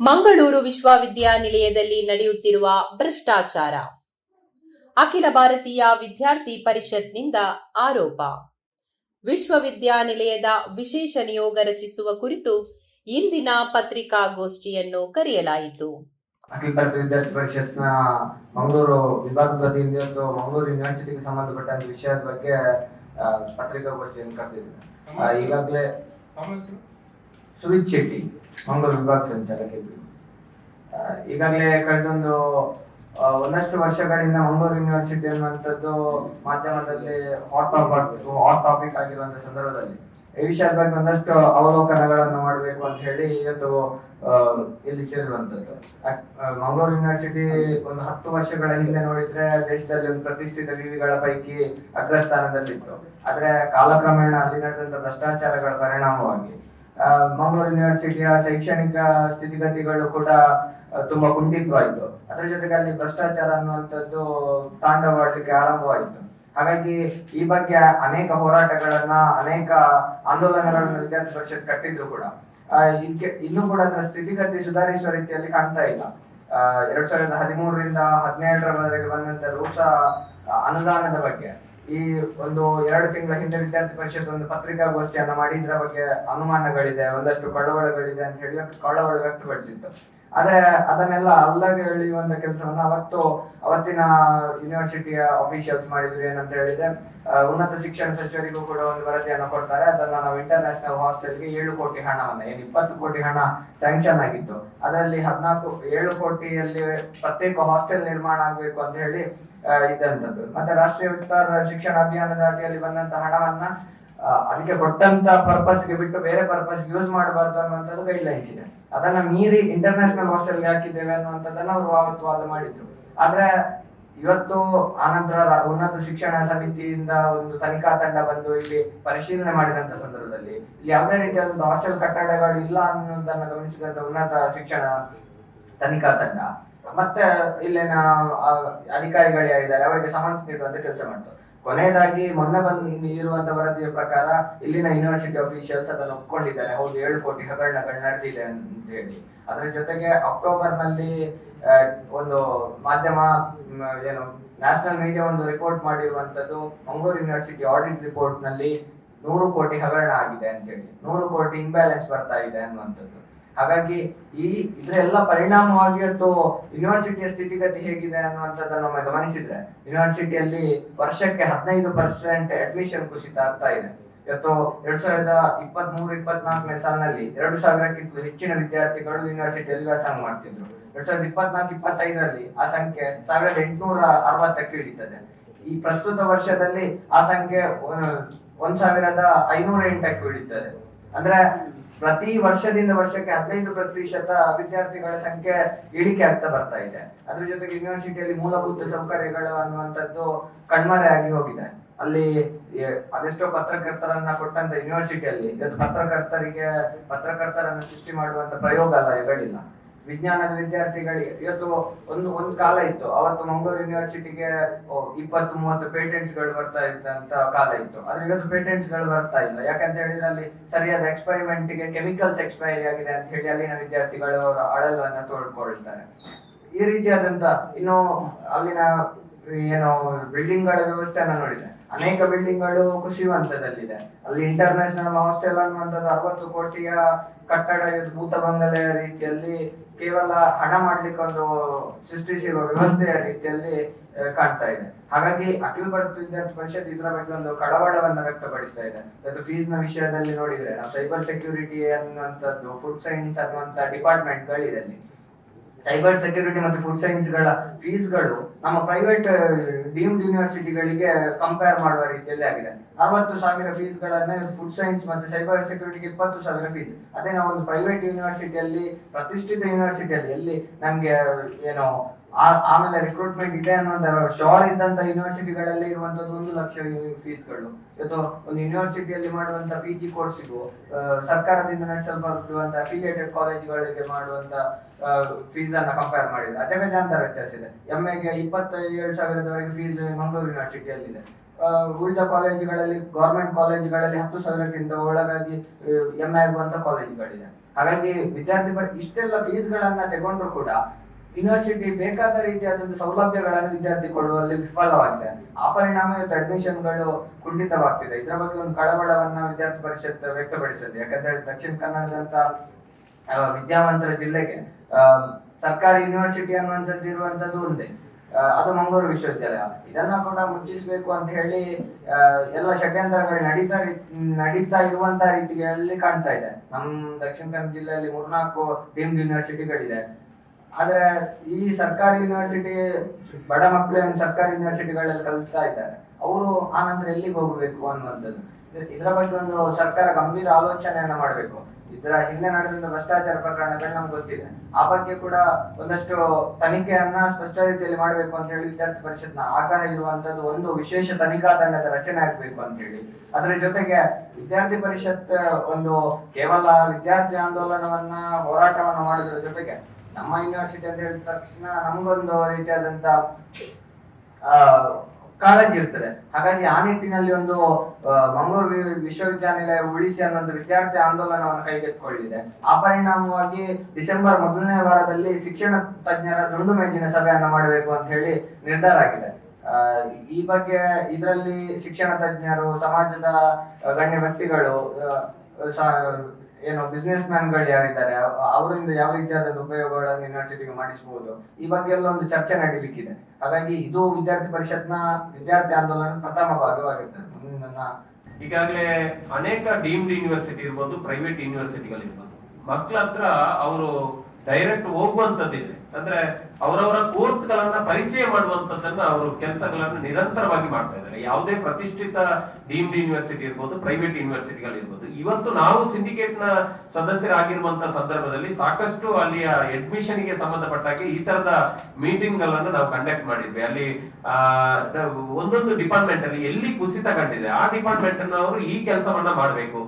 ಮಂಗಳೂರು ವಿಶ್ವವಿದ್ಯಾನಿಲಯದಲ್ಲಿ ನಡೆಯುತ್ತಿರುವ ಭ್ರಷ್ಟಾಚಾರ. ಅಖಿಲ ಭಾರತೀಯ ವಿದ್ಯಾರ್ಥಿ ಪರಿಷತ್ನಿಂದ ಆರೋಪ. ವಿಶ್ವವಿದ್ಯಾನಿಲಯದ ವಿಶೇಷ ನಿಯೋಗ ರಚಿಸುವ ಕುರಿತು ಇಂದಿನ ಪತ್ರಿಕಾಗೋಷ್ಠಿಯನ್ನು ಕರೆಯಲಾಯಿತು. ಅಖಿಲ ಭಾರತ ವಿದ್ಯಾರ್ಥಿ ಪರಿಷತ್ನ ಮಂಗಳೂರು ವಿಭಾಗದ ವತಿಯಿಂದ ಇವತ್ತು ಮಂಗಳೂರು ಯೂನಿವರ್ಸಿಟಿಗೆ ಸಂಬಂಧಪಟ್ಟಂತ ವಿಷಯದ ಬಗ್ಗೆ ಪತ್ರಿಕಾಗೋಷ್ಠಿಯನ್ನು ಕರೆದಿದ್ದೇವೆ ಆ, ಈಗಾಗಲೇ ಸುಮಿತ್ ಶೆಟ್ಟಿ ಮಂಗಳೂರು ವಿಭಾಗ ಸಂಚಾಲಕಿದ್ರು ಈಗಾಗಲೇ ಕಳೆದೊಂದು ಒಂದಷ್ಟು ವರ್ಷಗಳಿಂದ ಮಂಗಳೂರು ಯೂನಿವರ್ಸಿಟಿ ಅನ್ನುವಂಥದ್ದು ಮಾಧ್ಯಮದಲ್ಲಿ ಹಾಟ್ ಟಾಪಿಕ್ ಹಾಟ್ ಟಾಪಿಕ್ ಆಗಿರುವಂತಹ ಸಂದರ್ಭದಲ್ಲಿ. ಈ ವಿಷಯದ ಬಗ್ಗೆ ಒಂದಷ್ಟು ಅವಲೋಕನಗಳನ್ನು ಮಾಡಬೇಕು ಅಂತ ಹೇಳಿ ಇವತ್ತು ಇಲ್ಲಿ ಸೇರಿರುವಂತದ್ದು ಮಂಗಳೂರು ಯೂನಿವರ್ಸಿಟಿ ಒಂದು ಹತ್ತು ವರ್ಷಗಳ ಹಿಂದೆ ನೋಡಿದ್ರೆ ದೇಶದಲ್ಲಿ ಒಂದು ಪ್ರತಿಷ್ಠಿತ ವಿವಿಗಳ ಪೈಕಿ ಅಗ್ರಸ್ಥಾನದಲ್ಲಿತ್ತು. ಆದ್ರೆ ಕಾಲಕ್ರಮೇಣ ಅಲ್ಲಿ ನಡೆದಂತ ಭ್ರಷ್ಟಾಚಾರಗಳ ಪರಿಣಾಮವಾಗಿ ಮಂಗಳೂರು ಯೂನಿವರ್ಸಿಟಿಯ ಶೈಕ್ಷಣಿಕ ಸ್ಥಿತಿಗತಿಗಳು ಕೂಡ ತುಂಬಾ ಕುಂಠಿತವಾಯಿತು. ಅದರ ಜೊತೆಗೆ ಅಲ್ಲಿ ಭ್ರಷ್ಟಾಚಾರ ಅನ್ನುವಂಥದ್ದು ತಾಂಡವಾಡಲಿಕ್ಕೆ ಆರಂಭವಾಯಿತು. ಹಾಗಾಗಿ ಈ ಬಗ್ಗೆ ಅನೇಕ ಹೋರಾಟಗಳನ್ನ, ಅನೇಕ ಆಂದೋಲನಗಳನ್ನು ವಿದ್ಯಾರ್ಥಿ ಪರಿಷತ್ ಕಟ್ಟಿದ್ರು ಕೂಡ. ಇದಕ್ಕೆ ಇನ್ನೂ ಕೂಡ ಅದರ ಸ್ಥಿತಿಗತಿ ಸುಧಾರಿಸುವ ರೀತಿಯಲ್ಲಿ ಕಾಣ್ತಾ ಇಲ್ಲ. ಎರಡ್ ಸಾವಿರದ ಹದಿಮೂರರಿಂದ ಹದಿನೇಳರವರೆಗೆ ಬಂದಂತ ರೂಸ ಅನುದಾನದ ಬಗ್ಗೆ. ಈ ಒಂದು ಎರಡು ತಿಂಗಳ ಹಿಂದೆ ವಿದ್ಯಾರ್ಥಿ ಪರಿಷತ್ ಒಂದು ಪತ್ರಿಕಾಗೋಷ್ಠಿಯನ್ನ ಮಾಡಿ ಇದರ ಬಗ್ಗೆ ಅನುಮಾನಗಳಿದೆ, ಒಂದಷ್ಟು ಕಳವಳಗಳಿದೆ ಅಂತ ಹೇಳಿ ಕಳವಳ ವ್ಯಕ್ತಪಡಿಸಿತ್ತು. ಆದ್ರೆ ಅದನ್ನೆಲ್ಲ ಅಲ್ಲಗೆ ಎಳೆಯುವಂತ ಕೆಲಸವನ್ನ ಅವತ್ತು ಅವತ್ತಿನ ಯೂನಿವರ್ಸಿಟಿಯ ಅಫಿಷಿಯಲ್ಸ್ ಮಾಡಿದ್ರು ಏನಂತ ಹೇಳಿದ್ರೆ ಉನ್ನತ ಶಿಕ್ಷಣ ಸಚಿವರಿಗೂ ಕೂಡ ಒಂದು ವರದಿಯನ್ನು ಕೊಡ್ತಾರೆ. ಅದನ್ನ ನಾವು ಇಂಟರ್ನ್ಯಾಷನಲ್ ಹಾಸ್ಟೆಲ್ಗೆ ಏಳು ಕೋಟಿ ಹಣವನ್ನ, ಏನು ಇಪ್ಪತ್ತು ಕೋಟಿ ಹಣ ಸ್ಯಾಂಕ್ಷನ್ ಆಗಿತ್ತು. ಅದರಲ್ಲಿ ಹದಿನಾಲ್ಕು, ಏಳು ಕೋಟಿಯಲ್ಲಿ ಪ್ರತ್ಯೇಕ ಹಾಸ್ಟೆಲ್ ನಿರ್ಮಾಣ ಆಗ್ಬೇಕು ಅಂತ ಹೇಳಿ ಇದ್ದಂಥದ್ದು ಮತ್ತೆ ರಾಷ್ಟ್ರೀಯ ಉತ್ತರ ಶಿಕ್ಷಣ ಅಭಿಯಾನದ ಅಡಿಯಲ್ಲಿ ಬಂದಂತ ಹಣವನ್ನ ಅದಕ್ಕೆ ಕೊಟ್ಟಂತ ಪರ್ಪಸ್ಗೆ ಬಿಟ್ಟು ಬೇರೆ ಪರ್ಪಸ್ ಯೂಸ್ ಮಾಡಬಾರ್ದು ಅನ್ನುವಂಥದ್ದು ಗೈಡ್ ಲೈನ್ಸ್ ಇದೆ. ಅದನ್ನ ಮೀರಿ ಇಂಟರ್ನ್ಯಾಷನಲ್ ಹಾಸ್ಟೆಲ್ಗೆ ಹಾಕಿದ್ದೇವೆ ಅನ್ನುವಂಥದ್ದನ್ನ ಅವರು ಆವತ್ತು ವಾದ ಮಾಡಿದ್ರು. ಆದ್ರೆ ಇವತ್ತು ಆನಂತರ ಉನ್ನತ ಶಿಕ್ಷಣ ಸಮಿತಿಯಿಂದ ಒಂದು ತನಿಖಾ ತಂಡ ಬಂದು ಇಲ್ಲಿ ಪರಿಶೀಲನೆ ಮಾಡಿದಂತ ಸಂದರ್ಭದಲ್ಲಿ ಇಲ್ಲಿ ಯಾವುದೇ ಒಂದು ಹಾಸ್ಟೆಲ್ ಕಟ್ಟಡಗಳು ಇಲ್ಲ ಅನ್ನೋದನ್ನ ಗಮನಿಸಿದಂತ ಉನ್ನತ ಶಿಕ್ಷಣ ತನಿಖಾ ತಂಡ. ಮತ್ತೆ ಇಲ್ಲಿನ ಅಧಿಕಾರಿಗಳು ಯಾರಿದ್ದಾರೆ ಅವರಿಗೆ ಸಮನ್ಸ್ ನೀಡುವಂತ ಕೆಲಸ ಮಾಡ್ತು ಕೊನೆಯದಾಗಿ ಮೊನ್ನೆ ಬಂದು ಇರುವಂತ ವರದಿಯ ಪ್ರಕಾರ ಇಲ್ಲಿನ ಯೂನಿವರ್ಸಿಟಿ ಅಫಿಷಿಯಲ್ಸ್ ಅದನ್ನು ಒಪ್ಕೊಂಡಿದ್ದಾರೆ. ಹೌದು, ಏಳು ಕೋಟಿ ಹಗರಣಗಳು ನಡೆದಿದೆ ಅಂತ ಹೇಳಿ. ಅದರ ಜೊತೆಗೆ ಅಕ್ಟೋಬರ್ನಲ್ಲಿ ಒಂದು ಮಾಧ್ಯಮ ಏನು ನ್ಯಾಷನಲ್ ಮೀಡಿಯಾ ಒಂದು ರಿಪೋರ್ಟ್ ಮಾಡಿರುವಂತದ್ದು ಮಂಗಳೂರು ಯೂನಿವರ್ಸಿಟಿ ಆಡಿಟ್ ರಿಪೋರ್ಟ್ನಲ್ಲಿ ನೂರು ಕೋಟಿ ಹಗರಣ ಆಗಿದೆ ಅಂತ ಹೇಳಿ. ನೂರು ಕೋಟಿ ಇಂಬ್ಯಾಲೆನ್ಸ್ ಬರ್ತಾ ಇದೆ ಅನ್ನುವಂಥದ್ದು. ಹಾಗಾಗಿ ಈ ಇದರೆಲ್ಲ ಪರಿಣಾಮವಾಗಿ ಇವತ್ತು ಯೂನಿವರ್ಸಿಟಿಯ ಸ್ಥಿತಿಗತಿ ಹೇಗಿದೆ ಅನ್ನುವಂಥದ್ದನ್ನು ಗಮನಿಸಿದ್ರೆ ಯೂನಿವರ್ಸಿಟಿಯಲ್ಲಿ ವರ್ಷಕ್ಕೆ ಹದಿನೈದು ಪರ್ಸೆಂಟ್ ಅಡ್ಮಿಷನ್ ಕುಸಿತ ಆಗ್ತಾ ಇದೆ. ಇವತ್ತು ಎರಡ್ ಸಾವಿರದ ಇಪ್ಪತ್ತ್ ಮೂರು ಇಪ್ಪತ್ನಾಲ್ಕನೇ ಸಾಲಿನಲ್ಲಿ ಎರಡು ಸಾವಿರಕ್ಕಿಂತ ಹೆಚ್ಚಿನ ವಿದ್ಯಾರ್ಥಿಗಳು ಯೂನಿವರ್ಸಿಟಿಯಲ್ಲಿ ವ್ಯಾಸಂಗ ಮಾಡ್ತಿದ್ರು. ಎರಡ್ ಸಾವಿರದ ಇಪ್ಪತ್ನಾಲ್ಕು, ಇಪ್ಪತ್ತೈದರಲ್ಲಿ ಆ ಸಂಖ್ಯೆ ಸಾವಿರದ ಎಂಟುನೂರ ಅರವತ್ತಕ್ಕೆ ಇಳಿತದೆ. ಈ ಪ್ರಸ್ತುತ ವರ್ಷದಲ್ಲಿ ಆ ಸಂಖ್ಯೆ ಒಂದ್ ಸಾವಿರದ ಐನೂರ ಎಂಟಕ್ಕೆ ಇಳಿತದೆ. ಅಂದ್ರೆ ಪ್ರತಿ ವರ್ಷದಿಂದ ವರ್ಷಕ್ಕೆ ಹದಿನೈದು ಪ್ರತಿಶತ ವಿದ್ಯಾರ್ಥಿಗಳ ಸಂಖ್ಯೆ ಇಳಿಕೆ ಆಗ್ತಾ ಬರ್ತಾ ಇದೆ. ಅದ್ರ ಜೊತೆಗೆ ಯೂನಿವರ್ಸಿಟಿಯಲ್ಲಿ ಮೂಲಭೂತ ಸೌಕರ್ಯಗಳು ಅನ್ನುವಂಥದ್ದು ಕಣ್ಮರೆ ಆಗಿ ಹೋಗಿದೆ. ಅಲ್ಲಿ ಅದೆಷ್ಟೋ ಪತ್ರಕರ್ತರನ್ನ ಕೊಟ್ಟಂತ ಯೂನಿವರ್ಸಿಟಿಯಲ್ಲಿ ಪತ್ರಕರ್ತರಿಗೆ, ಪತ್ರಕರ್ತರನ್ನು ಸೃಷ್ಟಿ ಮಾಡುವಂತ ಪ್ರಯೋಗಾಲಯಗಳಿಲ್ಲ. ವಿಜ್ಞಾನದ ವಿದ್ಯಾರ್ಥಿಗಳಿಗೆ, ಇವತ್ತು ಒಂದು ಒಂದು ಕಾಲ ಇತ್ತು. ಅವತ್ತು ಮಂಗಳೂರು ಯೂನಿವರ್ಸಿಟಿಗೆ ಇಪ್ಪತ್ತು ಮೂವತ್ತು ಪೇಟೆಂಟ್ಸ್ಗಳು ಬರ್ತಾ ಇದ್ದಂತ ಕಾಲ ಇತ್ತು. ಆದ್ರೆ ಇವತ್ತು ಪೇಟೆಂಟ್ಸ್ಗಳು ಬರ್ತಾ ಇಲ್ಲ. ಯಾಕಂತ ಹೇಳಿದ್ರೆ ಅಲ್ಲಿ ಸರಿಯಾದ ಎಕ್ಸ್ಪೆರಿಮೆಂಟ್ಗೆ ಕೆಮಿಕಲ್ಸ್ ಎಕ್ಸ್ಪೈರಿ ಆಗಿದೆ ಅಂತ ಹೇಳಿ ಅಲ್ಲಿನ ವಿದ್ಯಾರ್ಥಿಗಳು ಅವರ ಅಳಲನ್ನ ತೋಡ್ಕೊಳ್ತಾರೆ. ಈ ರೀತಿಯಾದಂತ ಇನ್ನು ಅಲ್ಲಿನ ಏನು ಬಿಲ್ಡಿಂಗ್ಗಳ ವ್ಯವಸ್ಥೆಯನ್ನ ನೋಡಿದೆ. ಅನೇಕ ಬಿಲ್ಡಿಂಗ್ಗಳು ಕುಸಿಯುವಂತದಲ್ಲಿದೆ. ಅಲ್ಲಿ ಇಂಟರ್ನ್ಯಾಷನಲ್ ಹಾಸ್ಟೆಲ್ ಅನ್ನುವಂಥದ್ದು ಅರವತ್ತು ಕೋಟಿಯ ಕಟ್ಟಡ ಭೂತ ಬಂಗಲೆಯ ರೀತಿಯಲ್ಲಿ ಕೇವಲ ಹಣ ಮಾಡ್ಲಿಕ್ಕೆ ಒಂದು ಸೃಷ್ಟಿಸಿರುವ ವ್ಯವಸ್ಥೆಯ ರೀತಿಯಲ್ಲಿ ಕಾಣ್ತಾ ಇದೆ. ಹಾಗಾಗಿ ಅಖಿಲ ಭಾರತ ವಿದ್ಯಾರ್ಥಿ ಪರಿಷತ್ ಇದರ ಬಗ್ಗೆ ಒಂದು ಕಳವಳವನ್ನ ವ್ಯಕ್ತಪಡಿಸ್ತಾ ಇದೆ. ಇವತ್ತು ಫೀಸ್ನ ವಿಷಯದಲ್ಲಿ ನೋಡಿದ್ರೆ ಸೈಬರ್ ಸೆಕ್ಯೂರಿಟಿ ಅನ್ನುವಂಥದ್ದು ಫುಡ್ ಸೈನ್ಸ್ ಅನ್ನುವಂತ ಡಿಪಾರ್ಟ್ಮೆಂಟ್ ಗಳಿದೆ ಅಲ್ಲಿ. ಸೈಬರ್ ಸೆಕ್ಯೂರಿಟಿ ಮತ್ತು ಫುಡ್ ಸೈನ್ಸ್ಗಳ ಫೀಸ್ಗಳು ನಮ್ಮ ಪ್ರೈವೇಟ್ ಡೀಮ್ಡ್ ಯೂನಿವರ್ಸಿಟಿಗಳಿಗೆ ಕಂಪೇರ್ ಮಾಡುವ ರೀತಿಯಲ್ಲಿ ಆಗಿದೆ. ಅರವತ್ತು ಸಾವಿರ ಫೀಸ್ ಗಳನ್ನ ಫುಡ್ ಸೈನ್ಸ್ ಮತ್ತು ಸೈಬರ್ ಸೆಕ್ಯೂರಿಟಿಗೆ ಇಪ್ಪತ್ತು ಸಾವಿರ ಫೀಸ್ ಅದೇ ನಾವು ಒಂದು ಪ್ರೈವೇಟ್ ಯೂನಿವರ್ಸಿಟಿಯಲ್ಲಿ ಪ್ರತಿಷ್ಠಿತ ಯೂನಿವರ್ಸಿಟಿಯಲ್ಲಿ ಎಲ್ಲಿ ನಮಗೆ ಏನು ಆ- ಆಮೇಲೆ ರಿಕ್ರೂಟ್ಮೆಂಟ್ ಇದೆ ಅನ್ನೋದು ಶೋರ್ ಇದ್ದಂತ ಯೂನಿವರ್ಸಿಟಿಗಳಲ್ಲಿ ಇರುವಂತದ್ದು ಒಂದು ಲಕ್ಷ ಫೀಸ್ಗಳು ಇವತ್ತು ಒಂದು ಯೂನಿವರ್ಸಿಟಿಯಲ್ಲಿ ಮಾಡುವಂತ ಪಿ ಜಿ ಕೋರ್ಸಿಗೂ ಸರ್ಕಾರದಿಂದ ನಡೆಸಲ್ಪಡುವಂತ ಅಫಿಲಿಯೇಟೆಡ್ ಕಾಲೇಜುಗಳಿಗೆ ಮಾಡುವಂತ ಫೀಸ್ ಅನ್ನ ಕಂಪೇರ್ ಮಾಡಿದ್ರೆ. ಅಜಗಜಾಂತರ ವ್ಯತ್ಯಾಸ ಇದೆ. ಎಂ ಎಗೆ ಇಪ್ಪತ್ತೇಳು ಸಾವಿರದವರೆಗೆ ಫೀಸ್ ಮಂಗಳೂರು ಯೂನಿವರ್ಸಿಟಿಯಲ್ಲಿ ಇದೆ ಉಳಿದ ಕಾಲೇಜುಗಳಲ್ಲಿ ಗೌರ್ಮೆಂಟ್ ಕಾಲೇಜುಗಳಲ್ಲಿ ಹತ್ತು ಸಾವಿರಕ್ಕಿಂತ ಒಳಗಾಗಿ ಎಂ ಎ ಆಗುವಂತ ಕಾಲೇಜುಗಳಿದೆ ಹಾಗಾಗಿ ವಿದ್ಯಾರ್ಥಿ ಇಷ್ಟೆಲ್ಲ ಫೀಸ್ಗಳನ್ನ ತಗೊಂಡ್ರು ಕೂಡ ಯೂನಿವರ್ಸಿಟಿ ಬೇಕಾದ ರೀತಿಯಾದಂತಹ ಸೌಲಭ್ಯಗಳನ್ನು ವಿದ್ಯಾರ್ಥಿ ಕೊಡುವಲ್ಲಿ ವಿಫಲವಾಗಿದೆ. ಆ ಪರಿಣಾಮ ಇವತ್ತು ಅಡ್ಮಿಷನ್ಗಳು ಕುಂಠಿತವಾಗ್ತಿದೆ. ಇದರ ಬಗ್ಗೆ ಒಂದು ಕಳವಳವನ್ನ ವಿದ್ಯಾರ್ಥಿ ಪರಿಷತ್ ವ್ಯಕ್ತಪಡಿಸಿದೆ. ಯಾಕಂದ್ರೆ ದಕ್ಷಿಣ ಕನ್ನಡದಂತ ವಿದ್ಯಾವಂತರ ಜಿಲ್ಲೆಗೆ ಸರ್ಕಾರಿ ಯೂನಿವರ್ಸಿಟಿ ಅನ್ನುವಂಥದ್ದು ಇರುವಂತದ್ದು ಒಂದೇ. ಅದು ಮಂಗಳೂರು ವಿಶ್ವವಿದ್ಯಾಲಯ. ಇದನ್ನ ಕೂಡ ಮುಚ್ಚಿಸಬೇಕು ಅಂತ ಹೇಳಿ ಎಲ್ಲ ಷಡ್ಯಂತ್ರಗಳು ನಡೀತಾ ನಡೀತಾ ಇರುವಂತಹ ರೀತಿಯಲ್ಲಿ ಕಾಣ್ತಾ ಇದೆ. ನಮ್ಮ ದಕ್ಷಿಣ ಕನ್ನಡ ಜಿಲ್ಲೆಯಲ್ಲಿ ಮೂರ್ನಾಲ್ಕು ಡೀಮ್ಡ್ ಯೂನಿವರ್ಸಿಟಿಗಳಿದೆ ಆದ್ರೆ ಈ ಸರ್ಕಾರಿ ಯೂನಿವರ್ಸಿಟಿ ಬಡ ಮಕ್ಕಳು ಸರ್ಕಾರಿ ಯೂನಿವರ್ಸಿಟಿಗಳಲ್ಲಿ ಕಲಿಸ್ತಾ ಇದ್ದಾರೆ? ಅವರು ಆ ನಂತರ ಎಲ್ಲಿಗೆ ಹೋಗಬೇಕು ಅನ್ನುವಂಥದ್ದು. ಇದ್- ಇದರ ಬಗ್ಗೆ ಒಂದು ಸರ್ಕಾರ ಗಂಭೀರ ಆಲೋಚನೆಯನ್ನ ಮಾಡಬೇಕು. ಇದರ ಹಿಂದೆ ನಡೆದ ಭ್ರಷ್ಟಾಚಾರ ಪ್ರಕರಣಗಳು ನಮ್ಗೆ ಗೊತ್ತಿದೆ. ಆ ಬಗ್ಗೆ ಕೂಡ ಒಂದಷ್ಟು ತನಿಖೆಯನ್ನ ಸ್ಪಷ್ಟ ರೀತಿಯಲ್ಲಿ ಮಾಡಬೇಕು ಅಂತ ಹೇಳಿ ವಿದ್ಯಾರ್ಥಿ ಪರಿಷತ್ನ ಆಗ್ರಹ ಇರುವಂತದ್ದು ಒಂದು ವಿಶೇಷ ತನಿಖಾ ತಂಡದ ರಚನೆ ಆಗಬೇಕು ಅಂತ ಹೇಳಿ. ಅದರ ಜೊತೆಗೆ ವಿದ್ಯಾರ್ಥಿ ಪರಿಷತ್ ಒಂದು ಕೇವಲ ವಿದ್ಯಾರ್ಥಿ ಆಂದೋಲನವನ್ನ ಹೋರಾಟವನ್ನು ಮಾಡೋದ್ರ ಜೊತೆಗೆ ನಮ್ಮ ಯೂನಿವರ್ಸಿಟಿ ಅಂತ ಹೇಳಿದ ತಕ್ಷಣ ನಮಗೊಂದು ರೀತಿಯಾದಂತ ಕಾಳಜಿ ಇರ್ತದೆ. ಹಾಗಾಗಿ ಆ ನಿಟ್ಟಿನಲ್ಲಿ ಒಂದು ಮಂಗಳೂರು ವಿಶ್ವವಿದ್ಯಾನಿಲಯ ಉಳಿಸಿ ಅನ್ನೋ ಒಂದು ವಿದ್ಯಾರ್ಥಿ ಆಂದೋಲನವನ್ನು ಕೈಗೆತ್ತಿಕೊಳ್ಳಿದೆ ಆ ಪರಿಣಾಮವಾಗಿ ಡಿಸೆಂಬರ್ ಮೊದಲನೇ ವಾರದಲ್ಲಿ ಶಿಕ್ಷಣ ತಜ್ಞರ ದುಂಡು ಮೇಜಿನ ಸಭೆಯನ್ನು ಮಾಡಬೇಕು ಅಂತ ಹೇಳಿ ನಿರ್ಧಾರ ಆಗಿದೆ. ಈ ಬಗ್ಗೆ ಇದರಲ್ಲಿ ಶಿಕ್ಷಣ ತಜ್ಞರು, ಸಮಾಜದ ಗಣ್ಯ ವ್ಯಕ್ತಿಗಳು ಏನು ಬಿಸ್ನೆಸ್ ಮ್ಯಾನ್ಗಳು ಯಾರಿದ್ದಾರೆ, ಅವ್- ಅವರಿಂದ ಯಾವ ರೀತಿಯಾದ ಉಪಯೋಗಗಳನ್ನು ಯೂನಿವರ್ಸಿಟಿಗೆ ಮಾಡಿಸಬಹುದು ಈ ಬಗ್ಗೆ ಎಲ್ಲ ಒಂದು ಚರ್ಚೆ ನಡೀಲಿಕ್ಕಿದೆ. ಹಾಗಾಗಿ ಇದು ವಿದ್ಯಾರ್ಥಿ ಪರಿಷತ್ನ ವಿದ್ಯಾರ್ಥಿ ಆಂದೋಲನದ ಪ್ರಥಮ ಭಾಗವಾಗಿರ್ತದೆ. ನನ್ನ ಈಗಾಗಲೇ ಅನೇಕ ಡೀಮ್ಡ್ ಯೂನಿವರ್ಸಿಟಿ ಇರ್ಬೋದು ಪ್ರೈವೇಟ್ ಯೂನಿವರ್ಸಿಟಿಗಳಿರ್ಬೋದು ಮಕ್ಕಳ ಹತ್ರ ಅವರು ಡೈರೆಕ್ಟ್ ಹೋಗುವಂತದ್ದಿದೆ ಅಂದ್ರೆ ಅವರವರ ಕೋರ್ಸ್ ಗಳನ್ನ ಪರಿಚಯ ಮಾಡುವಂತದ್ದನ್ನ ಅವರು ಕೆಲಸಗಳನ್ನು ನಿರಂತರವಾಗಿ ಮಾಡ್ತಾ ಇದ್ದಾರೆ. ಯಾವುದೇ ಪ್ರತಿಷ್ಠಿತ ಡೀಮ್ಡ್ ಯೂನಿವರ್ಸಿಟಿ ಇರ್ಬೋದು, ಪ್ರೈವೇಟ್ ಯೂನಿವರ್ಸಿಟಿಗಳಿರ್ಬೋದು, ಇವತ್ತು ನಾವು ಸಿಂಡಿಕೇಟ್ನ ಸದಸ್ಯರಾಗಿರುವಂತಹ ಸಂದರ್ಭದಲ್ಲಿ ಸಾಕಷ್ಟು ಅಲ್ಲಿಯ ಅಡ್ಮಿಷನ್ಗೆ ಸಂಬಂಧಪಟ್ಟಾಗೆ ಈ ತರದ ಮೀಟಿಂಗ್ ಗಳನ್ನ ನಾವು ಕಂಡಕ್ಟ್ ಮಾಡಿದ್ವಿ. ಅಲ್ಲಿ ಒಂದೊಂದು ಡಿಪಾರ್ಟ್ಮೆಂಟ್ ಅಲ್ಲಿ ಎಲ್ಲಿ ಕುಸಿತ ಕಂಡಿದೆ, ಆ ಡಿಪಾರ್ಟ್ಮೆಂಟ್ ಅವರು ಈ ಕೆಲಸವನ್ನ ಮಾಡಬೇಕು.